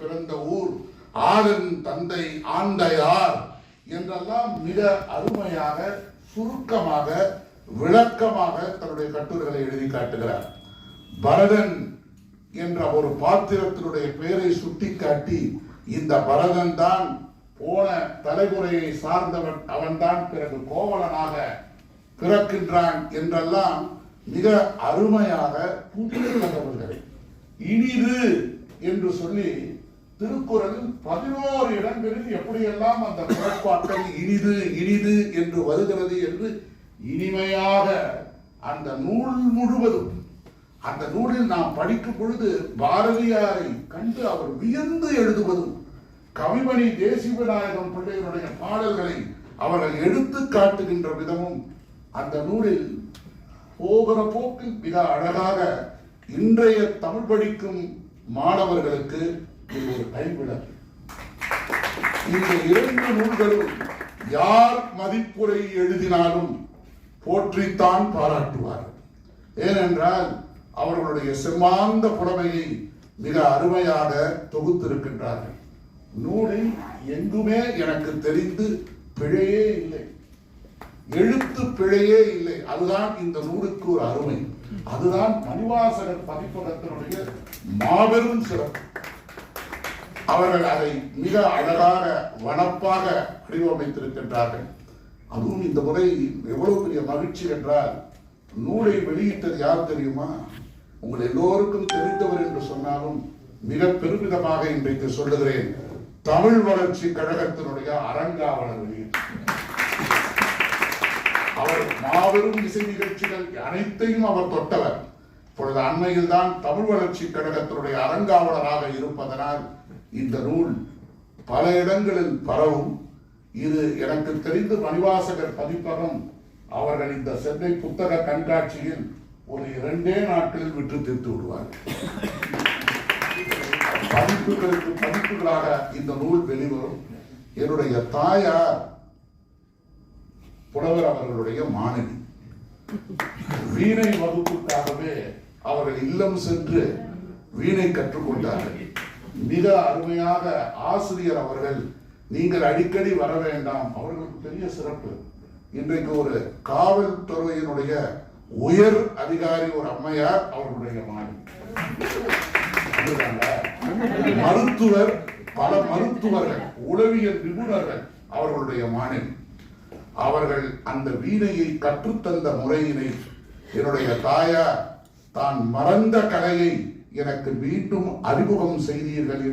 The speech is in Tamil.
பிறந்த ஊர் ஆடன் தந்தை ஆண்டையார் என்றெல்லாம் மிக அருமையாக சுருக்கமாக விளக்கமாக தன்னுடைய கட்டுரைகளை எழுதி காட்டுகிறார். பரதன் என்ற ஒரு பாத்திரத்தினுடைய பெயரை சுட்டிக்காட்டி இந்த பரதன் தான் போன தலைமுறையை சார்ந்தவன் அவன்தான் பிறகு கோவலனாக பிறக்கின்றான் என்றெல்லாம் மிக அருமையாக புதிய தகவல்களை இனிது என்று சொல்லி திருக்குறளில் பதினோரு இடங்களில் எப்படியெல்லாம் அந்த பிறப்பாக்கள் இனிது இனிது என்று வருகிறது என்று இனிமையாக அந்த நூல் முழுவதும் அந்த நூலில் நாம் படிக்கும் பொழுது பாரதியாரை கண்டு அவர் வியந்து எழுதுவதும் கவிமணி தேசிவநாயகம் பிள்ளைகளுடைய பாடல்களை அவர்கள் எடுத்து காட்டுகின்ற விதமும் அந்த நூலில் போகிற போக்கில் மிக அழகாக இன்றைய தமிழ் படிக்கும் மாணவர்களுக்கு இது ஒரு கைவிளக்கு இந்த இரண்டு நூல்களும் யார் மதிப்புரை எழுதினாலும் போற்றித்தான் பாராட்டுவார்கள். ஏனென்றால் அவர்களுடைய செம்மாந்த புலமையை மிக அருமையாக தொகுத்திருக்கின்றார்கள். நூலில் எங்குமே எனக்கு தெரிந்து பிழையே இல்லை. எழுத்து பிழையே இல்லை. அதுதான் இந்த நூலுக்கு ஒரு அருமை. அதுதான் மணிவாசகர் பதிப்பகத்தினுடைய மாபெரும் சிறப்பு. அவர்கள் அதை மிக அழகாக வனப்பாக வடிவமைத்திருக்கின்றார்கள். அதுவும் இந்த முறை எவ்வளவு பெரிய மகிழ்ச்சி என்றால் நூலை வெளியிட்டது யார் தெரியுமா? உங்கள் எல்லோருக்கும் தெரிந்தவர் என்று சொன்னாலும் மிக பெருமிதமாக இன்றைக்கு சொல்லுகிறேன் தமிழ் வளர்ச்சி கழகத்தினுடைய அறங்காவலர் வெளியிட்டார். அவர் மாபெரும் இசை நிகழ்ச்சிகள் அனைத்தையும் அவர் தொட்டவர். இப்பொழுது அண்மையில் தான் தமிழ் வளர்ச்சி கழகத்தினுடைய அறங்காவலராக இருப்பதனால் இந்த நூல் பல இடங்களில் பரவும். இது எனக்கு தெரிந்து மணிவாசகர் பதிப்பகம் அவர்கள் இந்த சென்னை புத்தக கண்காட்சியில் ஒரு இரண்டே நாட்களில் விட்டு தீர்த்து விடுவார்கள். பதிப்புகளுக்கு பதிப்புகளாக இந்த நூல் வெளிவரும். என்னுடைய தாயார் புலவர் அவர்களுடைய மாணவி. வீணை வகுப்புக்காகவே அவர்கள் இல்லம் சென்று வீணை கற்றுக்கொண்டார்கள் மிக அருமையாக ஆசிரியர் அவர்கள் நீங்கள் அடிக்கடி வர வேண்டாம். அவர்களுக்கு பெரிய சிறப்பு. இன்றைக்கு ஒரு காவல்துறையினுடைய உயர் அதிகாரி ஒரு அம்மையார் அவர்களுடைய மாணவி மருத்துவர் பல மருத்துவர்கள் உளவியல் நிபுணர்கள் அவர்களுடைய மாணவி அவர்கள் அந்த வீணையை கற்றுத்தந்த முறையினை என்னுடைய தாயார் தான் மறந்த கலையை எனக்கு மீண்டும் அறிமுகம் செய்தீர்கள்